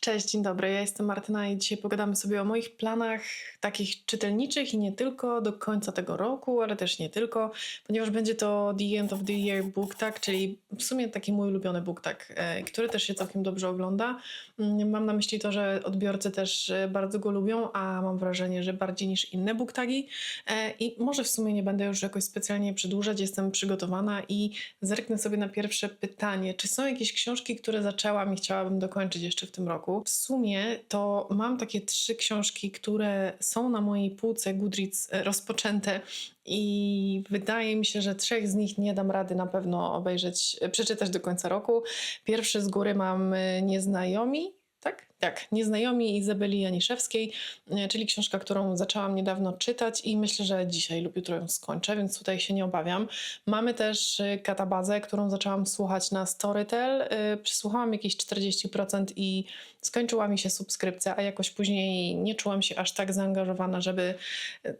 Cześć, dzień dobry. Ja jestem Martyna i dzisiaj pogadamy sobie o moich planach takich czytelniczych i nie tylko do końca tego roku, ale też nie tylko, ponieważ będzie to The End of the Year Book Tag, czyli w sumie taki mój ulubiony book tag, e, który też się całkiem dobrze ogląda. Mm, Mam na myśli to, że odbiorcy też e, bardzo go lubią, a mam wrażenie, że bardziej niż inne book tagi. E, I może w sumie nie będę już jakoś specjalnie przedłużać, jestem przygotowana i zerknę sobie na pierwsze pytanie. Czy są jakieś książki, które zaczęłam i chciałabym dokończyć jeszcze w tym roku? W sumie to mam takie trzy książki, które są na mojej półce Goodreads e, rozpoczęte i wydaje mi się, że trzech z nich nie dam rady na pewno obejrzeć, e, przeczytać do końca roku. Pierwszy z góry mam e, Nieznajomi, tak? Tak, Nieznajomi Izabeli Janiszewskiej, e, czyli książka, którą zaczęłam niedawno czytać i myślę, że dzisiaj lub jutro ją skończę, więc tutaj się nie obawiam. Mamy też e, katabazę, którą zaczęłam słuchać na Storytel. E, Przesłuchałam jakieś 40% i skończyła mi się subskrypcja, a jakoś później nie czułam się aż tak zaangażowana, żeby,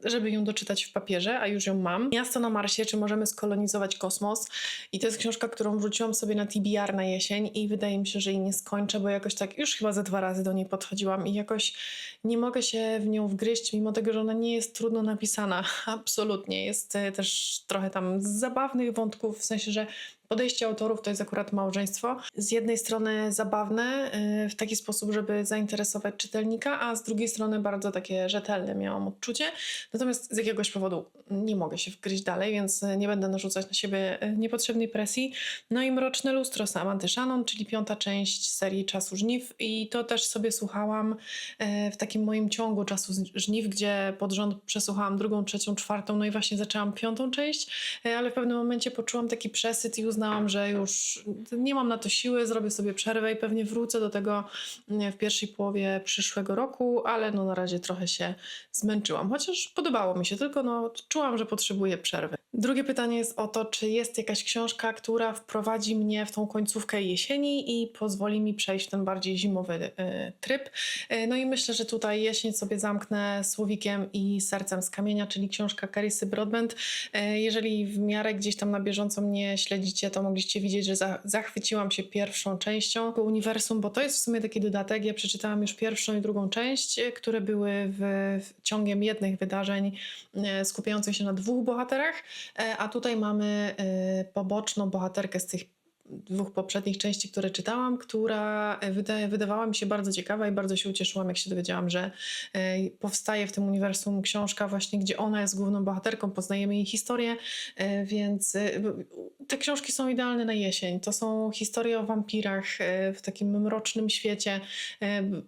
żeby ją doczytać w papierze, a już ją mam. Miasto na Marsie, czy możemy skolonizować kosmos? I to jest książka, którą wrzuciłam sobie na TBR na jesień i wydaje mi się, że jej nie skończę, bo jakoś tak już chyba ze dwa razy do niej podchodziłam i jakoś nie mogę się w nią wgryźć, mimo tego, że ona nie jest trudno napisana. Absolutnie. Jest e, też trochę tam zabawnych wątków, w sensie, że podejście autorów to jest akurat małżeństwo. Z jednej strony zabawne y, w taki sposób, żeby zainteresować czytelnika, a z drugiej strony bardzo takie rzetelne miałam odczucie. Natomiast z jakiegoś powodu nie mogę się wgryźć dalej, więc y, nie będę narzucać na siebie y, niepotrzebnej presji. No i Mroczne Lustro Samanty Shannon, czyli piąta część serii Czasu Żniw i to też sobie słuchałam w takim moim ciągu Czasu Żniw, gdzie pod rząd przesłuchałam drugą, trzecią, czwartą, no i właśnie zaczęłam piątą część, ale w pewnym momencie poczułam taki przesyt i uznałam, że już nie mam na to siły, zrobię sobie przerwę i pewnie wrócę do tego w pierwszej połowie przyszłego roku, ale no na razie trochę się zmęczyłam, chociaż podobało mi się, tylko no czułam, że potrzebuję przerwy. Drugie pytanie jest o to, czy jest jakaś książka, która wprowadzi mnie w tą końcówkę jesieni i pozwoli mi przejść w ten bardziej zimowy y, tryb. Y, no i myślę, że tutaj jesień sobie zamknę słowikiem i sercem z kamienia, czyli książka Carisy Broadbent. Y, jeżeli w miarę gdzieś tam na bieżąco mnie śledzicie, to mogliście widzieć, że za, zachwyciłam się pierwszą częścią uniwersum, bo to jest w sumie taki dodatek. Ja przeczytałam już pierwszą i drugą część, które były w, w ciągiem jednych wydarzeń skupiających się na dwóch bohaterach, a tutaj mamy y, poboczną bohaterkę z tych dwóch poprzednich części, które czytałam, która wyda wydawała mi się bardzo ciekawa i bardzo się ucieszyłam, jak się dowiedziałam, że e, powstaje w tym uniwersum książka właśnie, gdzie ona jest główną bohaterką, poznajemy jej historię, e, więc e, te książki są idealne na jesień. To są historie o wampirach w takim mrocznym świecie.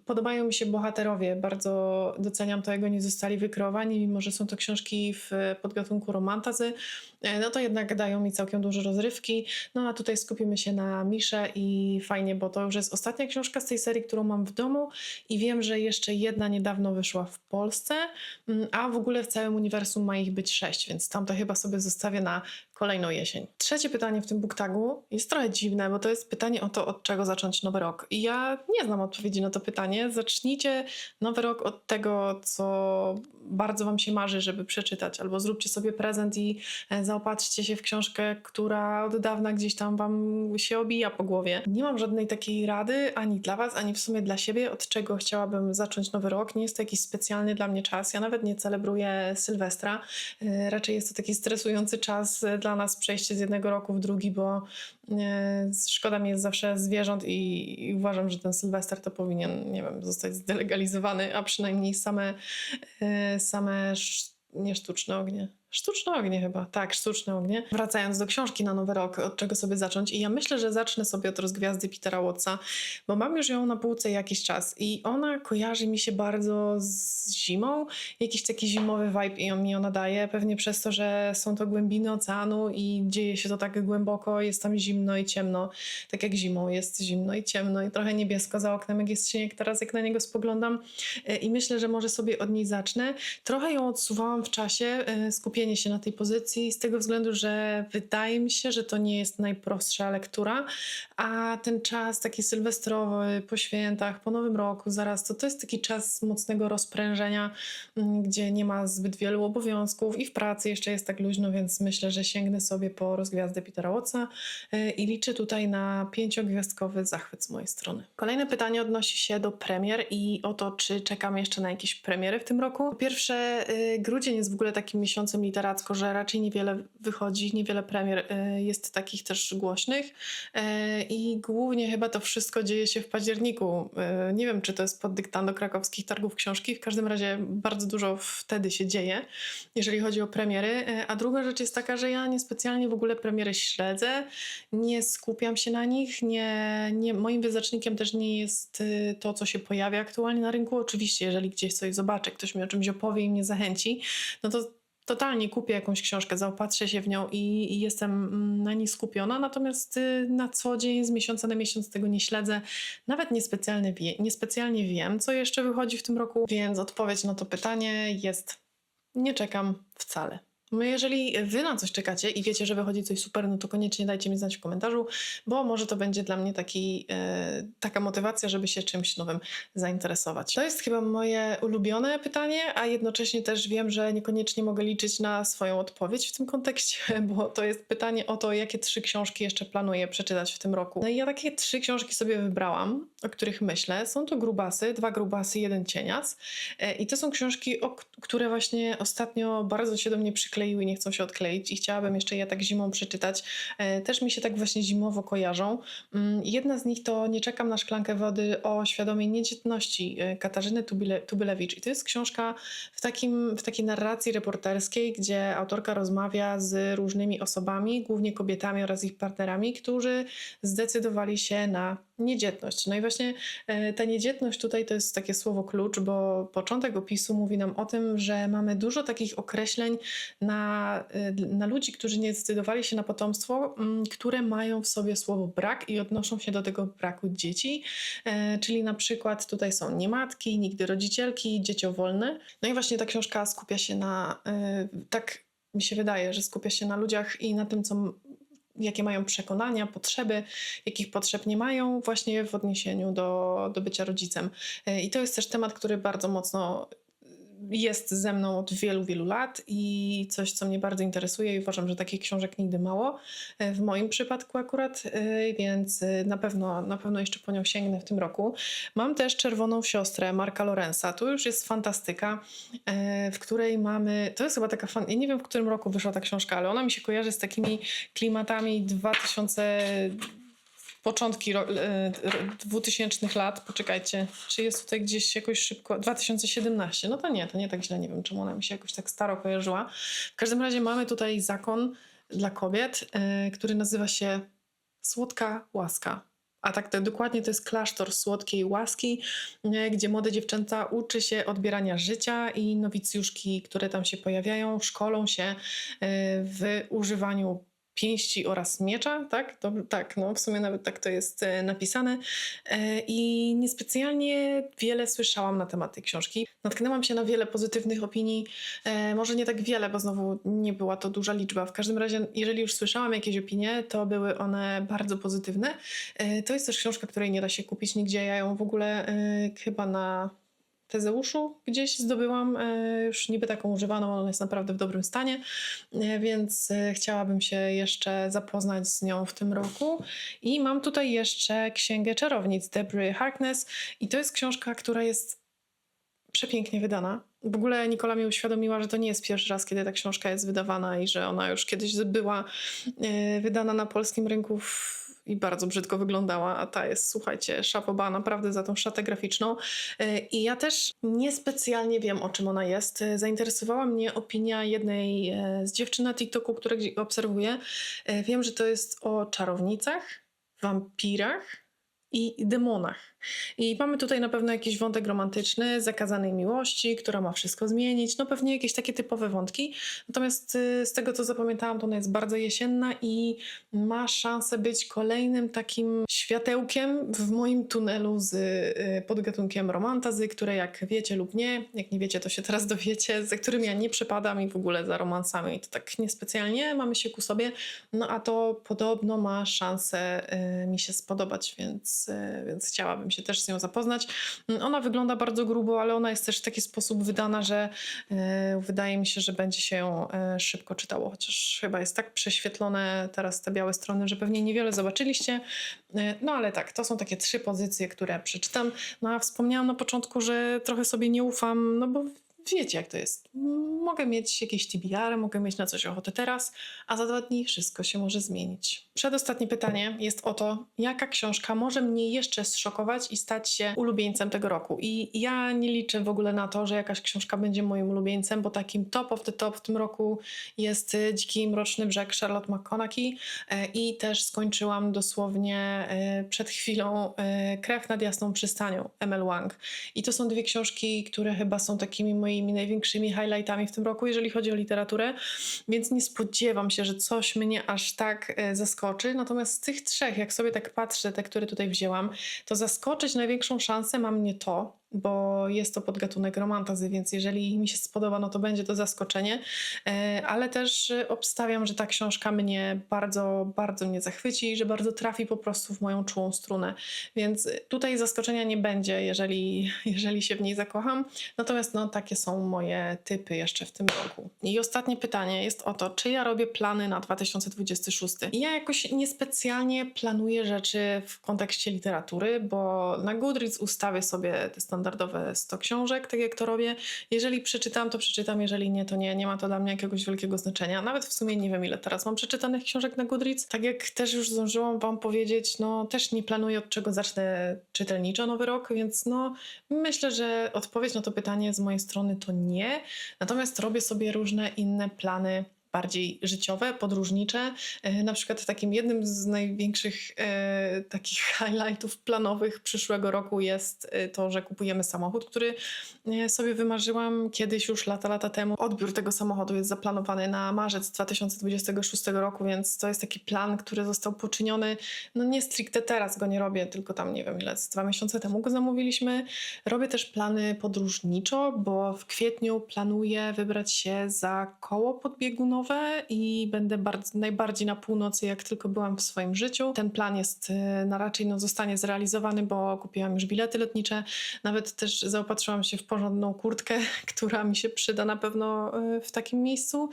Podobają mi się bohaterowie, bardzo doceniam to, jak oni zostali wykreowani, mimo że są to książki w podgatunku romantazy, no to jednak dają mi całkiem dużo rozrywki. No a tutaj skupimy się na Misze i fajnie, bo to już jest ostatnia książka z tej serii, którą mam w domu i wiem, że jeszcze jedna niedawno wyszła w Polsce, mm, a w ogóle w całym uniwersum ma ich być sześć, więc tam to chyba sobie zostawię na kolejną jesień. Trzecie pytanie w tym booktagu jest trochę dziwne, bo to jest pytanie o to, od czego zacząć nowy rok. I ja nie znam odpowiedzi na to pytanie. Zacznijcie nowy rok od tego, co bardzo Wam się marzy, żeby przeczytać, albo zróbcie sobie prezent i e, zaopatrzcie się w książkę, która od dawna gdzieś tam Wam się obija po głowie. Nie mam żadnej takiej rady ani dla Was, ani w sumie dla siebie, od czego chciałabym zacząć nowy rok. Nie jest to jakiś specjalny dla mnie czas. Ja nawet nie celebruję Sylwestra. E, Raczej jest to taki stresujący czas e, dla nas przejście z jednego roku w drugi, bo e, szkoda mi jest zawsze zwierząt i, i uważam, że ten Sylwester to powinien, nie wiem, zostać zdelegalizowany, a przynajmniej same, e, same sz- nie sztuczne ognie. Sztuczne ognie chyba, tak, sztuczne ognie. Wracając do książki na Nowy Rok, od czego sobie zacząć? I ja myślę, że zacznę sobie od rozgwiazdy Petera Wattsa, bo mam już ją na półce jakiś czas i ona kojarzy mi się bardzo z zimą. Jakiś taki zimowy vibe i mi ona daje, pewnie przez to, że są to głębiny oceanu i dzieje się to tak głęboko, jest tam zimno i ciemno, tak jak zimą jest zimno i ciemno i trochę niebiesko za oknem, jak jest śnieg teraz, jak na niego spoglądam E, i myślę, że może sobie od niej zacznę. Trochę ją odsuwałam w czasie, e, skupienie się na tej pozycji z tego względu, że wydaje mi się, że to nie jest najprostsza lektura, a ten czas taki sylwestrowy, po świętach, po Nowym Roku, zaraz, to to jest taki czas mocnego rozprężenia, mm, gdzie nie ma zbyt wielu obowiązków i w pracy jeszcze jest tak luźno, więc myślę, że sięgnę sobie po rozgwiazdę Petera Watsa y, i liczę tutaj na pięciogwiazdkowy zachwyt z mojej strony. Kolejne pytanie odnosi się do premier i o to, czy czekam jeszcze na jakieś premiery w tym roku. Po pierwsze, y, grudzień jest w ogóle takim miesiącem literacko, że raczej niewiele wychodzi, niewiele premier y, jest takich też głośnych y, i głównie chyba to wszystko dzieje się w październiku. Y, Nie wiem, czy to jest pod dyktando krakowskich targów książki, w każdym razie bardzo dużo wtedy się dzieje, jeżeli chodzi o premiery. A druga rzecz jest taka, że ja niespecjalnie w ogóle premiery śledzę, nie skupiam się na nich, nie, nie, moim wyznacznikiem też nie jest to, co się pojawia aktualnie na rynku. Oczywiście, jeżeli gdzieś coś zobaczę, ktoś mi o czymś opowie i mnie zachęci, no to totalnie kupię jakąś książkę, zaopatrzę się w nią i, i jestem mm, na niej skupiona, natomiast y, na co dzień, z miesiąca na miesiąc tego nie śledzę. Nawet niespecjalnie, wie, niespecjalnie wiem, co jeszcze wychodzi w tym roku, więc odpowiedź na to pytanie jest nie czekam wcale. No jeżeli wy na coś czekacie i wiecie, że wychodzi coś super, no to koniecznie dajcie mi znać w komentarzu, bo może to będzie dla mnie taki, e, taka motywacja, żeby się czymś nowym zainteresować. To jest chyba moje ulubione pytanie, a jednocześnie też wiem, że niekoniecznie mogę liczyć na swoją odpowiedź w tym kontekście, bo to jest pytanie o to, jakie trzy książki jeszcze planuję przeczytać w tym roku. No i ja takie trzy książki sobie wybrałam, o których myślę. Są to grubasy, dwa grubasy, jeden cienias. E, I to są książki, o, które właśnie ostatnio bardzo się do mnie przykleiły i nie chcą się odkleić i chciałabym jeszcze je tak zimą przeczytać. E, Też mi się tak właśnie zimowo kojarzą. Mm, Jedna z nich to Nie czekam na szklankę wody o świadomej niedzietności e, Katarzyny Tubile, Tubylewicz. I to jest książka w, takim, w takiej narracji reporterskiej, gdzie autorka rozmawia z różnymi osobami, głównie kobietami oraz ich partnerami, którzy zdecydowali się na niedzietność. No i właśnie e, ta niedzietność tutaj to jest takie słowo klucz, bo początek opisu mówi nam o tym, że mamy dużo takich określeń na, e, na ludzi, którzy nie zdecydowali się na potomstwo, mm, które mają w sobie słowo brak i odnoszą się do tego braku dzieci. E, Czyli na przykład tutaj są niematki, nigdy rodzicielki, dzieciowolne. No i właśnie ta książka skupia się na, e, tak mi się wydaje, że skupia się na ludziach i na tym, co jakie mają przekonania, potrzeby, jakich potrzeb nie mają, właśnie w odniesieniu do, do bycia rodzicem. E, I to jest też temat, który bardzo mocno jest ze mną od wielu, wielu lat i coś, co mnie bardzo interesuje i uważam, że takich książek nigdy mało. e, W moim przypadku akurat, e, więc e, na pewno, na pewno jeszcze po nią sięgnę w tym roku. Mam też Czerwoną Siostrę Marka Lorenza. Tu już jest fantastyka, w której mamy, to jest chyba taka fan, ja nie wiem w którym roku wyszła ta książka, ale ona mi się kojarzy z takimi klimatami 2000 początki ro, e, ro- 2000 lat. Poczekajcie, czy jest tutaj gdzieś jakoś szybko? 2017. No to nie, to nie tak źle. Nie wiem, czemu ona mi się jakoś tak staro kojarzyła. W każdym razie mamy tutaj zakon dla kobiet, e, który nazywa się Słodka Łaska. A tak to dokładnie to jest klasztor słodkiej łaski, gdzie młode dziewczęta uczy się odbierania życia i nowicjuszki, które tam się pojawiają, szkolą się e, w używaniu pięści oraz miecza, tak? To, tak, no w sumie nawet tak to jest e, napisane. E, I niespecjalnie wiele słyszałam na temat tej książki. Natknęłam się na wiele pozytywnych opinii, e, może nie tak wiele, bo znowu nie była to duża liczba. W każdym razie, jeżeli już słyszałam jakieś opinie, to były one bardzo pozytywne. To jest też książka, której nie da się kupić nigdzie. Ja ją w ogóle chyba na Tezeuszu gdzieś zdobyłam e, już niby taką używaną, ona jest naprawdę w dobrym stanie, e, więc e, chciałabym się jeszcze zapoznać z nią w tym roku. I mam tutaj jeszcze Księgę Czarownic Debry Harkness i to jest książka, która jest przepięknie wydana. W ogóle Nikola mi uświadomiła, że to nie jest pierwszy raz, kiedy ta książka jest wydawana i że ona już kiedyś była wydana na polskim rynku w, i bardzo brzydko wyglądała, a ta jest, słuchajcie, szapoba naprawdę za tą szatę graficzną. E, I ja też niespecjalnie wiem, o czym ona jest. E, Zainteresowała mnie opinia jednej e, z dziewczyn na TikToku, które obserwuję. Wiem, że to jest o czarownicach, wampirach i demonach. I mamy tutaj na pewno jakiś wątek romantyczny, zakazanej miłości, która ma wszystko zmienić. No pewnie jakieś takie typowe wątki. Natomiast y, z tego co zapamiętałam, to ona jest bardzo jesienna i ma szansę być kolejnym takim światełkiem w moim tunelu z y, podgatunkiem romantazy, które jak wiecie lub nie, jak nie wiecie, to się teraz dowiecie, za którym ja nie przepadam i w ogóle za romansami to tak niespecjalnie, mamy się ku sobie. No a to podobno ma szansę y, mi się spodobać, więc, więc chciałabym się też z nią zapoznać. Ona wygląda bardzo grubo, ale ona jest też w taki sposób wydana, że y, wydaje mi się, że będzie się ją y, szybko czytało, chociaż chyba jest tak prześwietlone teraz te białe strony, że pewnie niewiele zobaczyliście. Y, No ale tak, to są takie trzy pozycje, które przeczytam. No a wspomniałam na początku, że trochę sobie nie ufam, no bo wiecie jak to jest. Mogę mieć jakieś TBR, mogę mieć na coś ochotę teraz, a za dwa dni wszystko się może zmienić. Przedostatnie pytanie jest o to, jaka książka może mnie jeszcze zszokować i stać się ulubieńcem tego roku. I ja nie liczę w ogóle na to, że jakaś książka będzie moim ulubieńcem, bo takim top of the top w tym roku jest y, Dziki Mroczny Brzeg Charlotte McConaughey e, i też skończyłam dosłownie e, przed chwilą e, Krew nad Jasną Przystanią Emel Wang. I to są dwie książki, które chyba są takimi moimi największymi highlightami w tym roku, jeżeli chodzi o literaturę, więc nie spodziewam się, że coś mnie aż tak e, zaskoczy. Natomiast z tych trzech, jak sobie tak patrzę, te, które tutaj wzięłam, to zaskoczyć największą szansę ma mnie to, bo jest to podgatunek romantazy, więc jeżeli mi się spodoba, no to będzie to zaskoczenie, E, ale też obstawiam, że ta książka mnie bardzo, bardzo mnie zachwyci i że bardzo trafi po prostu w moją czułą strunę, więc tutaj zaskoczenia nie będzie, jeżeli, jeżeli się w niej zakocham, natomiast no takie są moje typy jeszcze w tym roku. I ostatnie pytanie jest o to, czy ja robię plany na 2026? I ja jakoś niespecjalnie planuję rzeczy w kontekście literatury, bo na Goodreads ustawię sobie te standardowe 100 książek, tak jak to robię. Jeżeli przeczytam, to przeczytam, jeżeli nie, to nie. Nie ma to dla mnie jakiegoś wielkiego znaczenia. Nawet w sumie nie wiem, ile teraz mam przeczytanych książek na Goodreads. Tak jak też już zdążyłam Wam powiedzieć, no też nie planuję, od czego zacznę czytelniczo nowy rok, więc no myślę, że odpowiedź na to pytanie z mojej strony to nie. Natomiast robię sobie różne inne plany bardziej życiowe, podróżnicze. E, Na przykład takim jednym z największych e, takich highlightów planowych przyszłego roku jest e, to, że kupujemy samochód, który sobie wymarzyłam kiedyś już lata, lata temu. Odbiór tego samochodu jest zaplanowany na marzec 2026 roku, więc to jest taki plan, który został poczyniony, no nie stricte teraz go nie robię, tylko tam nie wiem ile, dwa miesiące temu go zamówiliśmy. Robię też plany podróżniczo, bo w kwietniu planuję wybrać się za koło podbiegunowe i będę bardzo, najbardziej na północy, jak tylko byłam w swoim życiu. Ten plan jest y, na raczej no, zostanie zrealizowany, bo kupiłam już bilety lotnicze. Nawet też zaopatrzyłam się w porządną kurtkę, która mi się przyda na pewno y, w takim miejscu.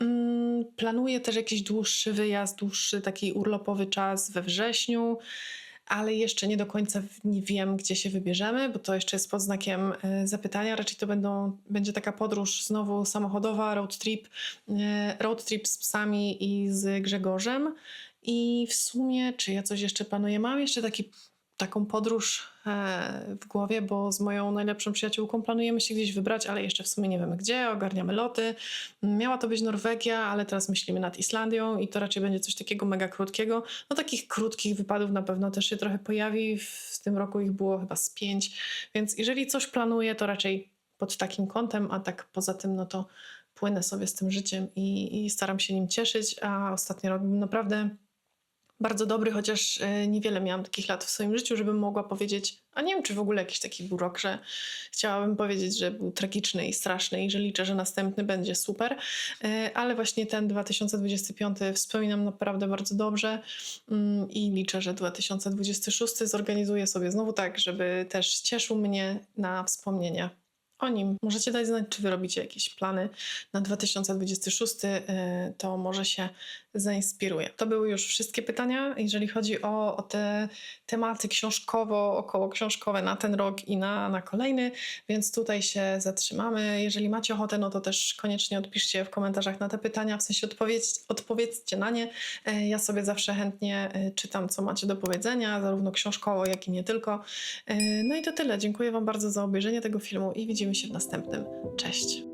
Mm, Planuję też jakiś dłuższy wyjazd, dłuższy taki urlopowy czas we wrześniu ale jeszcze nie do końca nie wiem, gdzie się wybierzemy, bo to jeszcze jest pod znakiem e, zapytania. Raczej to będą, będzie taka podróż znowu samochodowa, road trip, e, road trip z psami i z Grzegorzem. I w sumie, czy ja coś jeszcze planuję? Mam jeszcze taki, taką podróż e, w głowie, bo z moją najlepszą przyjaciółką planujemy się gdzieś wybrać, ale jeszcze w sumie nie wiemy gdzie, ogarniamy loty. Miała to być Norwegia, ale teraz myślimy nad Islandią i to raczej będzie coś takiego mega krótkiego. No takich krótkich wypadów na pewno też się trochę pojawi. W tym roku ich było chyba z pięć, więc jeżeli coś planuję, to raczej pod takim kątem, a tak poza tym, no to płynę sobie z tym życiem i, i staram się nim cieszyć, a ostatni rok był naprawdę bardzo dobry, chociaż e, niewiele miałam takich lat w swoim życiu, żebym mogła powiedzieć, a nie wiem, czy w ogóle jakiś taki był rok, że chciałabym powiedzieć, że był tragiczny i straszny i że liczę, że następny będzie super, E, ale właśnie ten 2025 wspominam naprawdę bardzo dobrze mm, i liczę, że 2026 zorganizuję sobie znowu tak, żeby też cieszył mnie na wspomnienia o nim. Możecie dać znać, czy wy robicie jakieś plany na 2026, e, to może się zainspiruję. To były już wszystkie pytania, jeżeli chodzi o, o te tematy książkowo, około książkowe na ten rok i na, na kolejny, więc tutaj się zatrzymamy. Jeżeli macie ochotę, no to też koniecznie odpiszcie w komentarzach na te pytania, w sensie odpowiedź, odpowiedzcie na nie. E, Ja sobie zawsze chętnie e, czytam, co macie do powiedzenia, zarówno książkowo, jak i nie tylko. E, No i to tyle. Dziękuję Wam bardzo za obejrzenie tego filmu i widzimy się w następnym. Cześć!